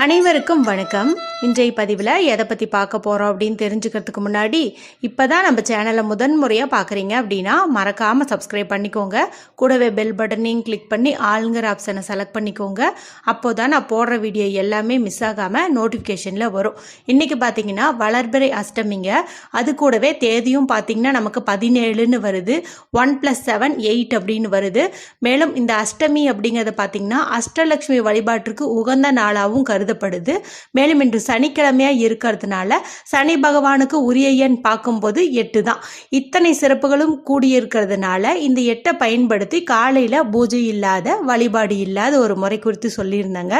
அனைவருக்கும் வணக்கம். இன்றைய பதிவில் எதை பற்றி பார்க்க போகிறோம் அப்படின்னு தெரிஞ்சுக்கிறதுக்கு முன்னாடி இப்போ தான் நம்ம சேனலை முதன் முறையாக பார்க்குறீங்க அப்படின்னா மறக்காமல் சப்ஸ்கிரைப் பண்ணிக்கோங்க. கூடவே பெல் பட்டனையும் கிளிக் பண்ணி ஆளுங்கிற ஆப்ஷனை செலக்ட் பண்ணிக்கோங்க. அப்போ தான் நான் போடுற வீடியோ எல்லாமே மிஸ் ஆகாமல் நோட்டிஃபிகேஷனில் வரும். இன்றைக்கி பார்த்தீங்கன்னா வளர்பிறை அஷ்டமிங்க. அது கூடவே தேதியும் பார்த்தீங்கன்னா நமக்கு பதினேழுன்னு வருது. ஒன் ப்ளஸ் செவன் எயிட் அப்படின்னு வருது. மேலும் இந்த அஷ்டமி அப்படிங்கிறத பார்த்தீங்கன்னா அஷ்டலக்ஷ்மி வழிபாட்டிற்கு உகந்த நாளாகவும் கருது கருதப்படுது. மேலும் இன்று சனிக்கிழமையாக இருக்கிறதுனால சனி பகவானுக்கு உரிய எண் பார்க்கும்போது எட்டு தான். இத்தனை சிறப்புகளும் கூடியிருக்கிறதுனால இந்த எட்டை பயன்படுத்தி காலையில் பூஜை இல்லாத வழிபாடு இல்லாத ஒரு முறை குறித்து சொல்லியிருந்தாங்க.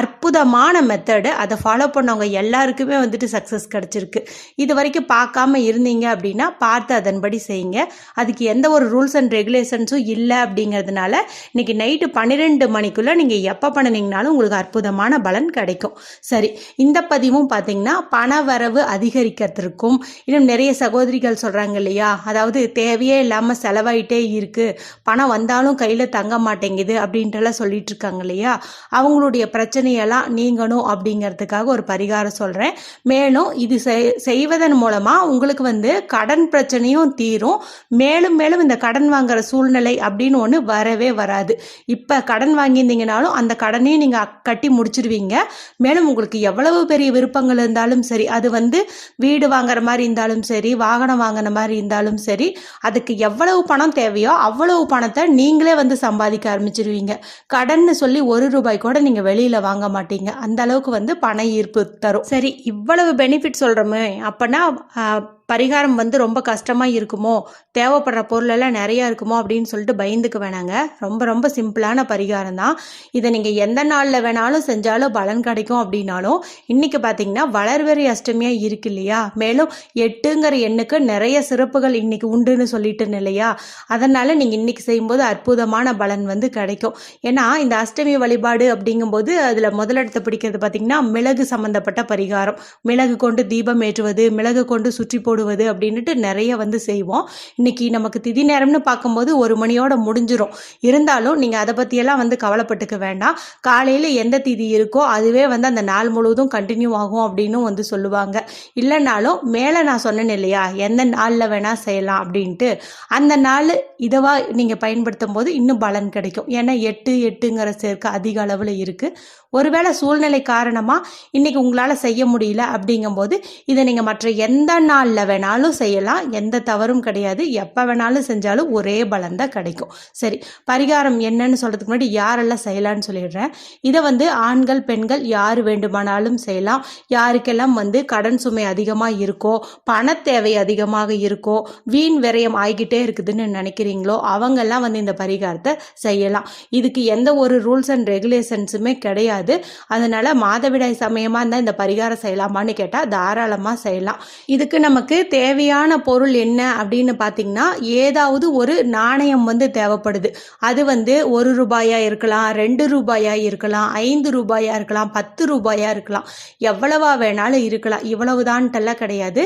அற்புதமான மெத்தடு அதை ஃபாலோ பண்ணவங்க எல்லாருக்குமே வந்துட்டு சக்ஸஸ் கிடச்சிருக்கு. இது வரைக்கும் பார்க்காம இருந்தீங்க அப்படின்னா பார்த்து அதன்படி செய்யுங்க. அதுக்கு எந்த ஒரு ரூல்ஸ் அண்ட் ரெகுலேஷன்ஸும் இல்லை அப்படிங்கிறதுனால இன்னைக்கு நைட்டு பன்னிரெண்டு மணிக்குள்ளே நீங்கள் எப்போ பண்ணினீங்கனாலும் உங்களுக்கு அற்புதமான பலன் கிடைக்கும் கிடைக்கும். சரி இந்த பதிவும் பார்த்தீங்கன்னா பண வரவு அதிகரிக்கிறதுக்கும் இன்னும் நிறைய சகோதரிகள் சொல்கிறாங்க இல்லையா? அதாவது தேவையே இல்லாமல் செலவாயிட்டே இருக்குது பணம் வந்தாலும் கையில் தங்க மாட்டேங்குது அப்படின்ட்டுலாம் சொல்லிட்டு இருக்காங்க இல்லையா? அவங்களுடைய பிரச்சனையெல்லாம் நீங்கணும் அப்படிங்கிறதுக்காக ஒரு பரிகாரம் சொல்கிறேன் மேலும் இது செய்- செய்வதன் மூலமாக உங்களுக்கு வந்து கடன் பிரச்சனையும் தீரும். மேலும் மேலும் இந்த கடன் வாங்குற சூழ்நிலை அப்படின்னு ஒன்று வரவே வராது. இப்போ கடன் வாங்கியிருந்தீங்கனாலும் அந்த கடனையும் நீங்கள் கட்டி முடிச்சிருவீங்க. மேலும் உங்களுக்கு எவ்வளவு பெரிய விருப்பங்கள் இருந்தாலும் சரி அது வந்து வீடு வாங்குற மாதிரி இருந்தாலும் சரி வாகனம் வாங்குற மாதிரி இருந்தாலும் சரி அதுக்கு எவ்வளவு பணம் தேவையோ அவ்வளவு பணத்தை நீங்களே வந்து சம்பாதிக்க ஆரம்பிச்சிருவீங்க. கடன்னு சொல்லி ஒரு ரூபாய் கூட நீங்கள் வெளியில் வாங்க மாட்டீங்க. அந்த அளவுக்கு வந்து பண ஈர்ப்பு தரும். சரி இவ்வளவு பெனிஃபிட் சொல்கிறோமே அப்போனா பரிகாரம் வந்து ரொம்ப கஷ்டமாக இருக்குமோ தேவைப்படுற பொருளெல்லாம் நிறையா இருக்குமோ அப்படின்னு சொல்லிட்டு பயந்துக்க வேணாங்க ரொம்ப ரொம்ப சிம்பிளான பரிகாரம் தான். இதை நீங்கள் எந்த நாளில் வேணாலும் செஞ்சாலும் பலன் கிடைக்கும் அப்படின்னாலும் இன்றைக்கி பார்த்தீங்கன்னா வளர்வெறி அஷ்டமியாக இருக்கு இல்லையா? மேலும் எட்டுங்கிற எண்ணுக்கு நிறைய சிறப்புகள் இன்றைக்கி உண்டுன்னு சொல்லிட்டு இல்லையா? அதனால் நீங்கள் இன்னைக்கு செய்யும்போது அற்புதமான பலன் வந்து கிடைக்கும். ஏன்னா இந்த அஷ்டமி வழிபாடு அப்படிங்கும்போது அதில் முதலிடத்தை பிடிக்கிறது பார்த்தீங்கன்னா மிளகு சம்மந்தப்பட்ட பரிகாரம். மிளகு கொண்டு தீபம் ஏற்றுவது மிளகு கொண்டு சுற்றி போடுவது அப்படின்ட்டு நிறைய வந்து செய்வோம். இன்னைக்கு நமக்கு திதி நேரம்னு பார்க்கும்போது ஒரு மணியோட முடிஞ்சிரும். இருந்தாலும் நீங்கள் அதை பற்றியெல்லாம் வந்து கவலைப்பட்டுக்க வேண்டாம். காலையில் எந்த திதி இருக்கோ அதுவே வந்து அந்த நாள் முழுவதும் கண்டினியூ ஆகும் அப்படின்னு வந்து சொல்லுவாங்க. இல்லைனாலும் மேலே நான் சொன்னேன் இல்லையா? எந்த நாளில் வேணால் செய்யலாம் அப்படின்ட்டு. அந்த நாள் இதவா நீங்கள் பயன்படுத்தும் போது இன்னும் பலன் கிடைக்கும். ஏன்னா எட்டு எட்டுங்கிற சேர்க்க அதிக அளவில் இருக்குது ஒருவேளை சூழ்நிலை காரணமாக இன்னைக்கு உங்களால் செய்ய முடியல அப்படிங்கும்போது இதை நீங்கள் மற்ற எந்த நாளில் வேணாலும் செய்யலாம். எந்த தவறும் கிடையாது. எப்போ வேணாலும் செஞ்சாலும் ஒரே பலன் தான் கிடைக்கும். சரி பரிகாரம் என்னன்னு சொல்கிறதுக்கு முன்னாடி யாரெல்லாம் செய்யலாம்னு சொல்லிடுறேன். இதை வந்து ஆண்கள் பெண்கள் யார் வேண்டுமானாலும் செய்யலாம். யாருக்கெல்லாம் வந்து கடன் சுமை அதிகமாக இருக்கோ பண தேவை அதிகமாக இருக்கோ வீண் விரயம் ஆகிக்கிட்டே இருக்குதுன்னு நினைக்கிறீங்களோ அவங்கெல்லாம் வந்து இந்த பரிகாரத்தை செய்யலாம். இதுக்கு எந்த ஒரு ரூல்ஸ் அண்ட் ரெகுலேஷன்ஸுமே கிடையாது. அதனால மாதவிடாய் சமயமாக இருந்தால் இந்த பரிகாரம் செய்யலாமான்னு கேட்டால் தாராளமாக செய்யலாம். இதுக்கு நமக்கு தேவையான பொருள் என்ன அப்படின்னு பார்த்தீங்கன்னா ஏதாவது ஒரு நாணயம் வந்து தேவைப்படுது. அது வந்து ஒரு ரூபாயா இருக்கலாம் ரெண்டு ரூபாயா இருக்கலாம் ஐந்து ரூபாயா இருக்கலாம் பத்து ரூபாயா இருக்கலாம். எவ்வளவா வேணாலும் இருக்கலாம். இவ்வளவுதான்ட்டெல்லாம் கிடையாது.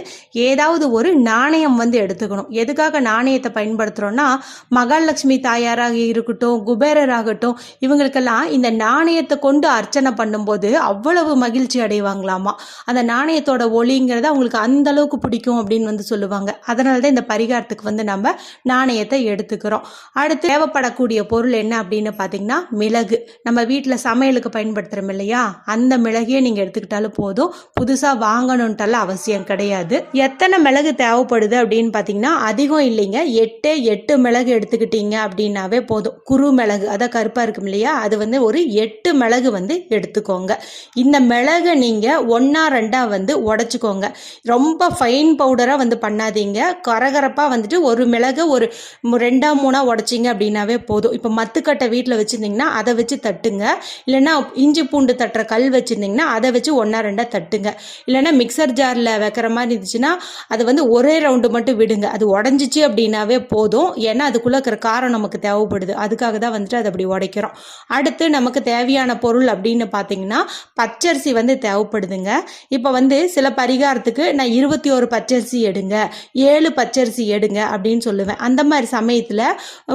ஏதாவது ஒரு நாணயம் வந்து எடுத்துக்கணும். எதுக்காக நாணயத்தை பயன்படுத்துகிறோன்னா மகாலட்சுமி தாயாராக இருக்கட்டும் குபேரராகட்டும் இவங்களுக்கெல்லாம் இந்த நாணயத்தை கொண்டு அர்ச்சனை பண்ணும்போது அவ்வளவு மகிழ்ச்சி அடைவாங்களாமா? அந்த நாணயத்தோட ஒளிங்கிறது அவங்களுக்கு அந்த அளவுக்கு பிடிக்கும். அப்படின்னு வந்து சொல்லுவாங்க. அதனால தான் இந்த பரிகாரத்துக்கு வந்து நம்ம நாணயத்தை எடுத்துக்கிறோம். அடுத்து தேவைப்படக்கூடிய பொருள் என்ன அப்படின்னு பார்த்தீங்கன்னா மிளகு. நம்ம வீட்டில் சமையலுக்கு பயன்படுத்துகிறோம் இல்லையா? அந்த மிளகையே நீங்கள் எடுத்துக்கிட்டாலும் போதும். புதுசாக வாங்கணுன்ட்டெல்லாம் அவசியம் கிடையாது. எத்தனை மிளகு தேவைப்படுது அப்படின்னு பார்த்தீங்கன்னா அதிகம் இல்லைங்க. எட்டே எட்டு மிளகு எடுத்துக்கிட்டீங்க அப்படின்னாவே போதும். குறு மிளகு. அதான் கருப்பாக இருக்கும் இல்லையா? அது வந்து ஒரு எட்டு மிளகு வந்து எடுத்துக்கோங்க. இந்த மிளகை நீங்கள் ஒன்றா ரெண்டாக வந்து உடச்சிக்கோங்க. ரொம்ப ஃபைன் பவுடராக வந்து பண்ணாதீங்க. கரகரப்பாக வந்துட்டு ஒரு மிளகு ஒரு ரெண்டா மூணா உடச்சிங்க அப்படின்னாவே போதும். இப்போ மத்துக்கட்டை வீட்டில் வச்சுருந்தீங்கன்னா அதை வச்சு தட்டுங்க. இல்லைன்னா இஞ்சி பூண்டு தட்டுற கல் வச்சுருந்தீங்கன்னா அதை வச்சு ஒன்றா ரெண்டாக தட்டுங்க. இல்லைன்னா மிக்சர் ஜாரில் வைக்கிற மாதிரி இருந்துச்சுன்னா அது வந்து ஒரே ரவுண்டு மட்டும் விடுங்க. அது உடஞ்சிச்சு அப்படின்னாவே போதும். ஏன்னா அதுக்குள்ளே இருக்கிற காரம் நமக்கு தேவைப்படுது. அதுக்காக தான் வந்துட்டு அதை அப்படி உடைக்கிறோம். அடுத்து நமக்கு தேவையான பொருள் அப்படின்னு பார்த்தீங்கன்னா பச்சரிசி வந்து தேவைப்படுதுங்க. இப்போ வந்து சில பரிகாரத்துக்கு நான் இருபத்தி ஒரு பச்சரிசி பச்சரிசி எடுங்க. ஏழு பச்சரிசி எடுங்க அப்படின்னு சொல்லுவேன். அந்த மாதிரி சமயத்தில்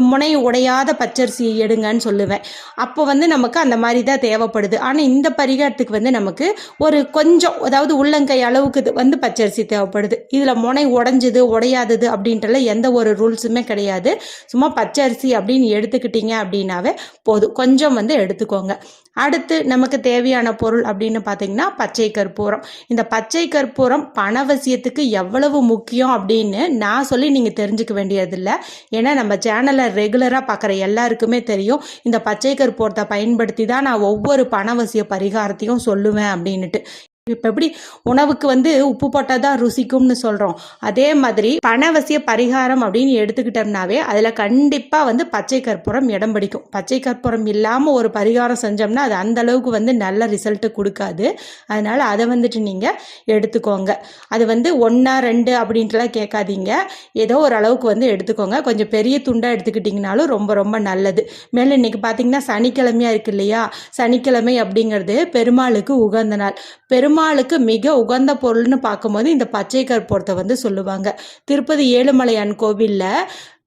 முனை உடையாத பச்சரிசி எடுங்கன்னு சொல்லுவேன். அப்போ வந்து நமக்கு அந்த மாதிரி தான் தேவைப்படுது. ஆனால் இந்த பரிகாரத்துக்கு வந்து நமக்கு ஒரு கொஞ்சம் அதாவது உள்ளங்கை அளவுக்கு இது வந்து பச்சரிசி தேவைப்படுது. இதில் முனை உடஞ்சது உடையாதது அப்படின்றல எந்த ஒரு ரூல்ஸுமே கிடையாது. சும்மா பச்சரிசி அப்படின்னு எடுத்துக்கிட்டீங்க அப்படின்னாவே போதும். கொஞ்சம் வந்து எடுத்துக்கோங்க. அடுத்து நமக்கு தேவையான பொருள் அப்படின்னு பார்த்தீங்கன்னா பச்சை கற்பூரம். இந்த பச்சை கற்பூரம் பணவசியத்துக்கு எவ்வளவு முக்கியம் அப்படின்னு நான் சொல்லி நீங்கள் தெரிஞ்சுக்க வேண்டியதில்லை. ஏன்னா நம்ம சேனலை ரெகுலராக பார்க்குற எல்லாருக்குமே தெரியும். இந்த பச்சை கற்பூரத்தை பயன்படுத்தி தான் நான் ஒவ்வொரு பணவசிய பரிகாரத்தையும் சொல்லுவேன் அப்படின்னுட்டு. இப்போ எப்படி உணவுக்கு வந்து உப்பு போட்டால் தான் ருசிக்கும்னு சொல்கிறோம் அதே மாதிரி பணவசிய பரிகாரம் அப்படின்னு எடுத்துக்கிட்டோம்னாவே அதில் கண்டிப்பாக வந்து பச்சை கற்பூரம் இடம் பிடிக்கும். பச்சை கற்பூரம் இல்லாமல் ஒரு பரிகாரம் செஞ்சோம்னா அது அந்த அளவுக்கு வந்து நல்ல ரிசல்ட்டு கொடுக்காது. அதனால் அதை வந்துட்டு நீங்கள் எடுத்துக்கோங்க. அது வந்து ஒன்றா ரெண்டு அப்படின்ட்டுலாம் கேட்காதீங்க. ஏதோ ஒரு அளவுக்கு வந்து எடுத்துக்கோங்க. கொஞ்சம் பெரிய துண்டாக எடுத்துக்கிட்டிங்கனாலும் ரொம்ப ரொம்ப நல்லது. மேலும் இன்றைக்கி பார்த்தீங்கன்னா சனிக்கிழமையாக இருக்கு இல்லையா? சனிக்கிழமை அப்படிங்கிறது பெருமாளுக்கு உகந்த நாள். பெரும் பெருமாளுக்கு மிக உகந்த பொருள்னு பார்க்கும்போது இந்த பச்சை கற்பூரத்தை வந்து சொல்லுவாங்க. திருப்பதி ஏழுமலையான் கோவிலில்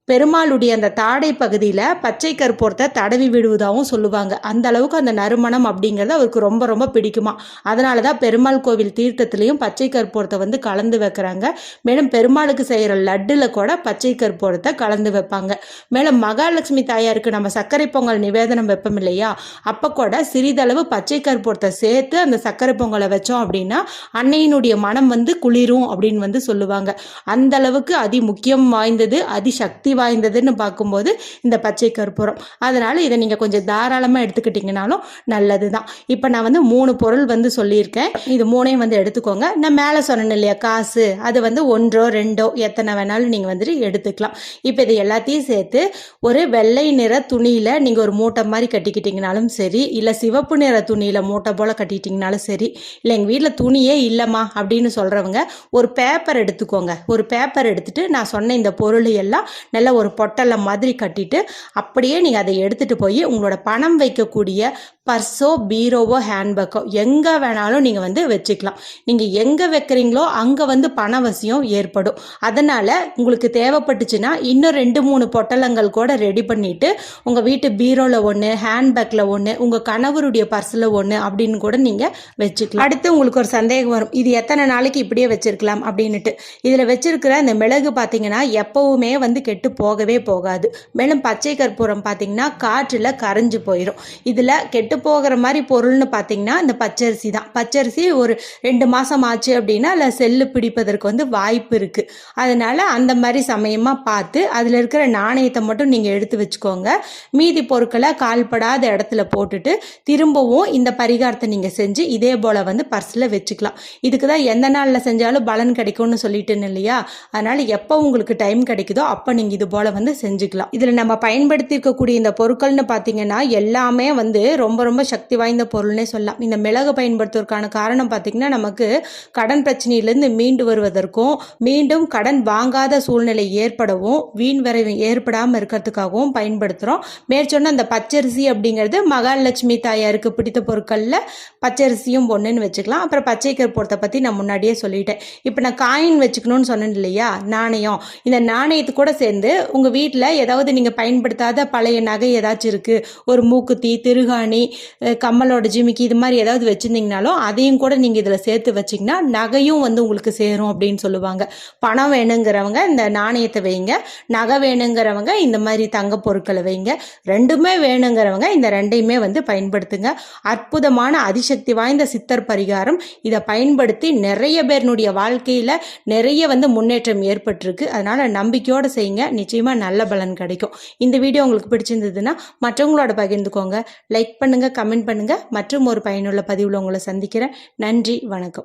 பெருமாளுடைய அந்த தாடை பகுதியில் பச்சை கற்பூரத்தை தடவி விடுவதாகவும் சொல்லுவாங்க. அந்த அளவுக்கு அந்த நறுமணம் அப்படிங்கிறது அவருக்கு ரொம்ப ரொம்ப பிடிக்குமா? அதனால தான் பெருமாள் கோவில் தீர்த்தத்துலேயும் பச்சை கற்பூரத்தை வந்து கலந்து வைக்கிறாங்க. மேலும் பெருமாளுக்கு செய்கிற லட்டில் கூட பச்சை கற்பூரத்தை கலந்து வைப்பாங்க. மேலும் மகாலட்சுமி தாயாருக்கு நம்ம சர்க்கரை பொங்கல் நிவேதனம் வைப்போம் இல்லையா? அப்போ கூட சிறிதளவு பச்சை கற்பூரத்தை சேர்த்து அந்த சர்க்கரை பொங்கலை வச்சோம் அப்படின்னா அன்னையினுடைய மனம் வந்து குளிரும் அப்படின்னு வந்து சொல்லுவாங்க. அந்த அளவுக்கு அதி முக்கியம் வாய்ந்தது அதி சக்தி வாய்ந்ததுன்னு பார்க்கும்போது இந்த பச்சை கற்பூரம். அதனால் இதை நீங்கள் கொஞ்சம் தாராளமாக எடுத்துக்கிட்டிங்கனாலும் நல்லது தான் இப்போ நான் வந்து மூணு பொருள் வந்து சொல்லியிருக்கேன். இது மூணையும் வந்து எடுத்துக்கோங்க. நான் மேலே சொன்னேன் இல்லையா காசு. அது வந்து ஒன்றோ ரெண்டோ எத்தனை வேணாலும் நீங்கள் வந்துட்டு எடுத்துக்கலாம். இப்போ இது எல்லாத்தையும் சேர்த்து ஒரு வெள்ளை நிற துணியில் நீங்கள் ஒரு மூட்டை மாதிரி கட்டிக்கிட்டிங்கனாலும் சரி இல்லை சிவப்பு நிற துணியில் மூட்டை போல் கட்டிக்கிட்டிங்கனாலும் சரி இல்லை எங்கள் வீட்டில் துணியே இல்லைம்மா அப்படின்னு சொல்கிறவங்க ஒரு பேப்பர் எடுத்துக்கோங்க. ஒரு பேப்பர் எடுத்துட்டு நான் சொன்ன இந்த பொருள் எல்லாம் நல்ல ஒரு பொட்டலை மாதிரி கட்டிட்டு அப்படியே நீங்கள் அதை எடுத்துகிட்டு போய் உங்களோட பணம் வைக்கக்கூடிய பர்ஸோ பீரோவோ ஹேண்ட்பேக்கோ எங்கே வேணாலும் நீங்கள் வந்து வச்சுக்கலாம். நீங்கள் எங்கே வைக்கிறீங்களோ அங்கே வந்து பணவசியம் ஏற்படும். அதனால் உங்களுக்கு தேவைப்பட்டுச்சுன்னா இன்னும் ரெண்டு மூணு பொட்டலங்கள் கூட ரெடி பண்ணிவிட்டு உங்கள் வீட்டு பீரோவில் ஒன்று ஹேண்ட்பேக்கில் ஒன்று உங்கள் கணவருடைய பர்ஸில் ஒன்று அப்படின்னு கூட நீங்கள் வச்சுக்கலாம். அடுத்து உங்களுக்கு ஒரு சந்தேகம் வரும். இது எத்தனை நாளைக்கு இப்படியே வச்சிருக்கலாம் அப்படின்னுட்டு. இதில் வச்சிருக்கிற இந்த மிளகு பார்த்தீங்கன்னா எப்போவுமே வந்து கெட்டு போகவே போகாது. மேலும் பச்சை கற்பூரம் பார்த்திங்கன்னா காற்றில் கரைஞ்சு போயிடும் இதில் கெட்டு போகிற மாதிரி பொருள்னு பார்த்தீங்கன்னா இந்த பச்சரிசி தான். பச்சரிசி ஒரு ரெண்டு மாதம் ஆச்சு அப்படின்னா அதில் செல்லு பிடிப்பதற்கு வந்து வாய்ப்பு இருக்குது அதனால் அந்த மாதிரி சமயமாக பார்த்து அதில் இருக்கிற நாணயத்தை மட்டும் நீங்கள் எடுத்து வச்சுக்கோங்க. மீதி பொருட்களை கால்படாத இடத்துல போட்டுட்டு திரும்பவும் இந்த பரிகாரத்தை நீங்கள் செஞ்சு இதே போல் வந்து பர்ஸில் வச்சுக்கலாம். இதுக்கு தான் எந்த நாளில் செஞ்சாலும் பலன் கிடைக்கும்னு சொல்லிட்டு இல்லையா? அதனால் எப்போ உங்களுக்கு டைம் கிடைக்குதோ அப்போ நீங்கள் இது போல் வந்து செஞ்சுக்கலாம். இதில் நம்ம பயன்படுத்தி இருக்கக்கூடிய இந்த பொருட்கள்னு பார்த்தீங்கன்னா எல்லாமே வந்து ரொம்ப ரொம்ப சக்தி வாய்ந்த பொருள்னே சொல்லலாம். இந்த மிளகு பயன்படுத்துவதற்கான காரணம் பார்த்திங்கன்னா நமக்கு கடன் பிரச்சனையிலேருந்து மீண்டு வருவதற்கும் மீண்டும் கடன் வாங்காத சூழ்நிலை ஏற்படவும் வீண் வரைவு ஏற்படாமல் இருக்கிறதுக்காகவும் பயன்படுத்துகிறோம் மேற்சொன்ன அந்த பச்சரிசி அப்படிங்கிறது மகாலட்சுமி தாயாருக்கு பிடித்த பொருட்களில் பச்சரிசியும் ஒன்றுன்னு வச்சுக்கலாம். அப்புறம் பச்சை கற்பூரத்தை பற்றி நான் முன்னாடியே சொல்லிட்டேன். இப்போ நான் காயின் வச்சுக்கணும்னு சொன்னேன் இல்லையா? நாணயம். இந்த நாணயத்து கூட சேர்ந்து உங்கள் வீட்டில் ஏதாவது நீங்கள் பயன்படுத்தாத பழைய நகை ஏதாச்சும் இருக்குது ஒரு மூக்குத்தி திருகாணி கம்மலோட ஜிமிக்கி இது மாதிரி ஏதாவது வச்சுருந்தீங்கனாலும் அதையும் கூட நீங்கள் இதில் சேர்த்து வச்சிங்கன்னா நகையும் வந்து உங்களுக்கு சேரும் அப்படின்னு சொல்லுவாங்க. பணம் வேணுங்கிறவங்க இந்த நாணயத்தை வைங்க. நகை வேணுங்கிறவங்க இந்த மாதிரி தங்க பொருட்களை வைங்க. ரெண்டுமே வேணுங்கிறவங்க இந்த ரெண்டையுமே வந்து பயன்படுத்துங்க. அற்புதமான அதிசக்தி வாய்ந்த சித்தர் பரிகாரம். இதை பயன்படுத்தி நிறைய பேர்னுடைய வாழ்க்கையில் நிறைய வந்து முன்னேற்றம் ஏற்பட்டிருக்கு. அதனால் நம்பிக்கையோடு செய்யுங்க. நிச்சயமாக நல்ல பலன் கிடைக்கும். இந்த வீடியோ உங்களுக்கு பிடிச்சிருந்ததுன்னா மற்றவங்களோட பகிர்ந்துக்கோங்க. லைக் பண்ணுங்கள் கமெண்ட் பண்ணுங்கள் மற்றும் ஒரு பயனுள்ள பதிவில் உங்களை சந்திக்கிறேன். நன்றி வணக்கம்.